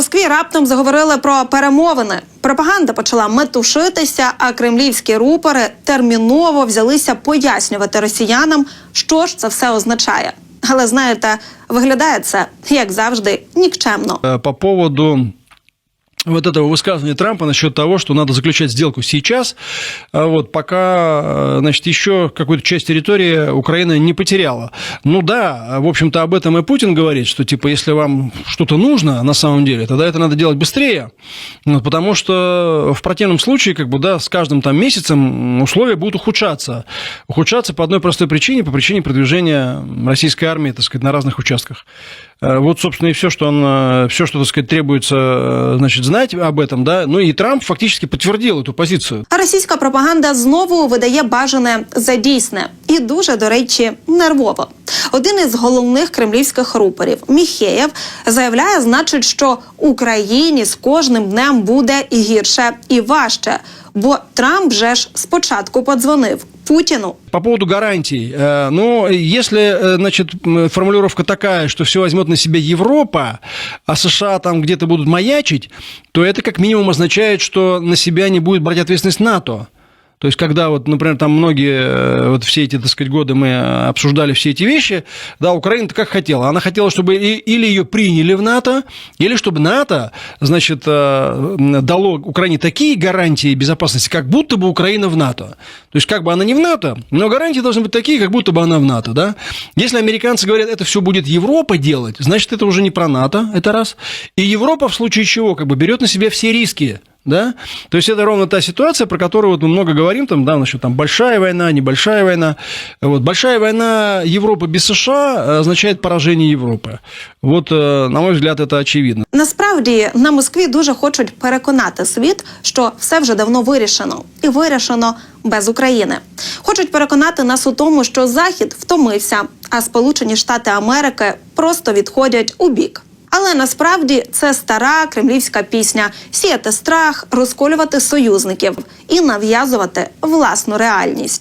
Москві раптом заговорили про перемовини. Пропаганда почала метушитися, а кремлівські рупори терміново взялися пояснювати росіянам, що ж це все означає. Але знаєте, виглядає це як завжди нікчемно. Э, По поводу вот этого высказывания Трампа насчет того, что надо заключать сделку сейчас, а вот пока, э, значит, еще какую-то часть территории Украина не потеряла. Ну да, в общем-то, об этом и Путин говорит, что, типа, если вам что-то нужно на самом деле, тогда это надо делать быстрее, Ну, потому что в противном случае, как бы, да, с каждым там месяцем условия будут ухудшаться. Ухудшаться по одной простой причине, по причине продвижения российской армии, так сказать, на разных участках. Э, Вот, собственно, и все, что он, э, все, что, так сказать, требуется, э, значит, знать об этом, да. Ну и Трамп фактически подтвердил эту позицию. А російська пропаганда знову видає бажане за дійсне і дуже, до речі, нервово. Один із головних кремлівських рупорів Міхеєв заявляє, значить, що Україні з кожним днем буде і гірше, і важче. Бо Трамп же ж спочатку подзвонив Путіну. По поводу гарантий. э, Ну, если, э, значит, м, формулировка такая, что все возьмет на себя Европа, а США там где-то будут маячить, то это как минимум означает, что на себя не будет брать ответственность НАТО. То есть, когда вот, например, там многие, э, вот все эти, так сказать, годы мы обсуждали все эти вещи, да, Украина-то как хотела? Она хотела, чтобы или ее приняли в НАТО, или чтобы НАТО, значит, э, дало Украине такие гарантии безопасности, как будто бы Украина в НАТО. То есть, как бы она не в НАТО, но гарантии должны быть такие, как будто бы она в НАТО, да? Если американцы говорят, это все будет Европа делать, значит, это уже не про НАТО, это раз. И Европа в случае чего, как бы берет на себя все риски, да? То есть это ровно та ситуация, про которую вот мы много говорим, там, да, насчет там большая война, небольшая война. Вот большая война Европы без США э, означает поражение Европы. Вот, э, на мой взгляд, это очевидно. Насправді на Москві дуже хочуть переконати світ, що все вже давно вирішено, і вирішено без України. Хочуть переконати нас у тому, що Захід втомився, а Сполучені Штати Америки просто відходять у бік. Але насправді це стара кремлівська пісня сіяти страх, розколювати союзників і нав'язувати власну реальність.